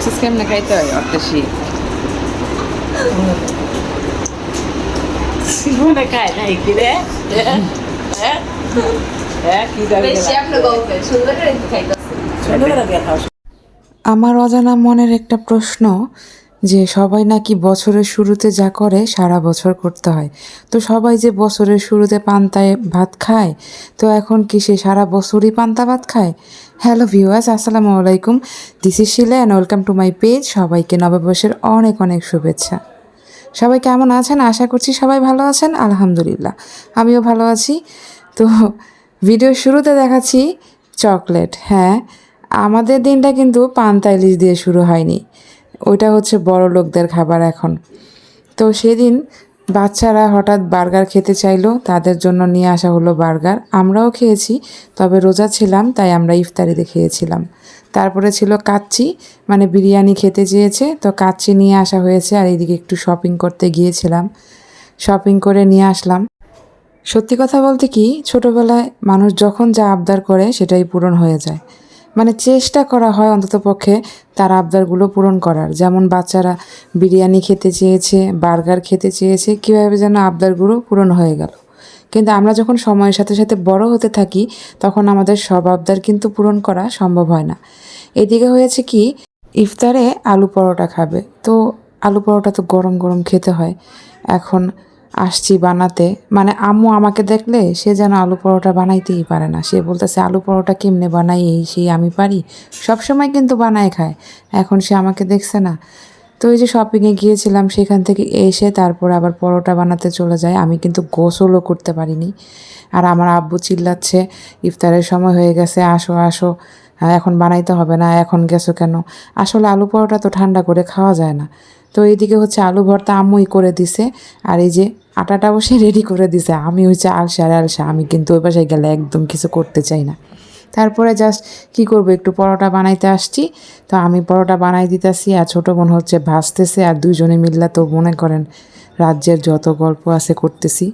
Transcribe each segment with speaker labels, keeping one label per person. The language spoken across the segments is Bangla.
Speaker 1: দেখছিস কেমনে খাইতে হয় অর্ধেশি
Speaker 2: জীবনে খায় নাই কি রে হ্যাঁ হ্যাঁ
Speaker 3: আমার অজানা মনের একটা প্রশ্ন যে সবাই নাকি বছরের শুরুতে যা করে সারা বছর করতে হয়। তো সবাই যে বছরের শুরুতে পান্তায় ভাত খায়, তো এখন কি সে সারা বছরই পান্তা ভাত খায়? হ্যালো ভিউয়ার্স আসসালামু আলাইকুম। This is Shila and welcome to my page সবাইকে নববর্ষের অনেক অনেক শুভেচ্ছা। সবাই কেমন আছেন? আশা করছি সবাই ভালো আছেন। আলহামদুলিল্লাহ, আমিও ভালো আছি। তো ভিডিওর শুরুতে দেখাচ্ছি চকলেট হ্যাঁ আমাদের দিনটা কিন্তু পান্তা ইলিশ দিয়ে শুরু হয়নি। ওইটা হচ্ছে বড় লোকদের খাবার এখন। তো সেদিন বাচ্চারা হঠাৎ বার্গার খেতে চাইলো, তাদের জন্য নিয়ে আসা হলো বার্গার। আমরাও খেয়েছি, তবে রোজা ছিলাম, তাই আমরা ইফতারিতে খেয়েছিলাম। তারপরে ছিল কাচ্চি মানে বিরিয়ানি খেতে চেয়েছে, তো কাচ্চি নিয়ে আসা হয়েছে আর এদিকে একটু শপিং করতে গিয়েছিলাম। শপিং করে নিয়ে আসলাম। সত্যি কথা বলতে কি, ছোটবেলায় মানুষ যখন যা আবদার করে, সেটাই পূরণ হয়ে যায়। মানে চেষ্টা করা হয় অন্তত পক্ষে তার আবদারগুলো পূরণ করার। যেমন বাচ্চারা বিরিয়ানি খেতে চেয়েছে, বার্গার খেতে চেয়েছে, কীভাবে যেন আবদারগুলো পূরণ হয়ে গেল। কিন্তু আমরা যখন সময়ের সাথে সাথে বড় হতে থাকি, তখন আমাদের সব আবদার কিন্তু পূরণ করা সম্ভব হয় না। এদিকে হয়েছে কি, ইফতারে আলু পরোটা খাবে। তো আলু পরোটা তো গরম গরম খেতে হয়। এখন আসছি বানাতে। মানে আম্মু আমাকে দেখলে সে যেন আলু পরোটা বানাইতেই পারে না। সে বলতেছে, আলু পরোটা কেমনে বানাই? এই সেই আমি পারি। সব সময় কিন্তু বানায় খায়। এখন সে আমাকে দেখছে না। তো ওই যে শপিংয়ে গিয়েছিলাম, সেখান থেকে এসে তারপর আবার পরোটা বানাতে চলে যায়। আমি কিন্তু গোসলও করতে পারিনি। আর আমার আব্বু চিল্লাচ্ছে, ইফতারের সময় হয়ে গেছে, আসো আসো। এখন বানাইতে হবে না, এখন গেছো কেন? আসলে আলু পরোটা তো ঠান্ডা করে খাওয়া যায় না। তো এইদিকে হচ্ছে আলু ভর্তা আম্মুই করে দিছে, আর এই যে আটাটা বসে রেডি করে দিছে। আমি হচ্ছে আলসা আলসা, আমি কিন্তু ওই বাসায় গেলে একদম কিছু করতে চাই না। তারপরে জাস্ট কি করব, একটু পরোটা বানাইতে আসছি। তো আমি পরোটা বানাই দিতেছি, আর ছোটো বোন হচ্ছে ভাজতেছে, আর দুজনে মিল্লা তো মনে করেন রাজ্যের যত গল্প আছে করতেছি।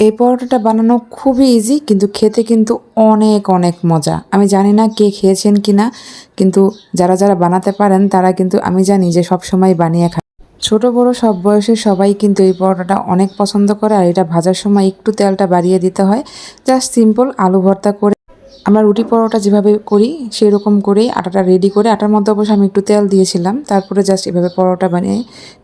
Speaker 3: এই পরোটাটা বানানো খুবই ইজি কিন্তু খেতে কিন্তু অনেক অনেক মজা। আমি জানি না কে খেয়েছেন কি না কিন্তু যারা যারা বানাতে পারেন, তারা কিন্তু আমি জানি যে সব সময় বানিয়ে ছোট, বড়, সব বয়সের সবাই কিন্তু এই পরোটাটা অনেক পছন্দ করে আর এটা ভাজার সময় একটু তেলটা বাড়িয়ে দিতে হয়। জাস্ট সিম্পল আলু ভর্তা করে আমরা রুটি পরোটা যেভাবে করি সেই রকম করেই আটাটা রেডি করে, আটার মধ্যে অবশ্য আমি একটু তেল দিয়েছিলাম। তারপরে জাস্ট এভাবে পরোটা বানিয়ে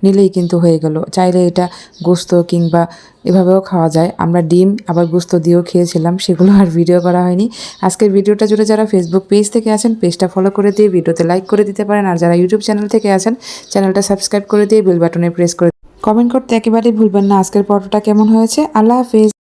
Speaker 3: নিলেই কিন্তু হয়ে গেল। চাইলে এটা গোস্ত কিংবা এভাবেও খাওয়া যায়। আমরা ডিম আবার গোস্ত দিয়েও খেয়েছিলাম, সেগুলো আর ভিডিও করা হয়নি। আজকের ভিডিওটা জুড়ে যারা ফেসবুক পেজ থেকে আছেন পেজটা ফলো করে দিয়ে ভিডিওতে লাইক করে দিতে পারেন। আর যারা ইউটিউব চ্যানেল থেকে আছেন চ্যানেলটা সাবস্ক্রাইব করে দিয়ে বেল বাটনে প্রেস করে কমেন্ট করতে একেবারেই ভুলবেন না। আজকের পরোটা কেমন হয়েছে? আল্লাহ হাফিজ।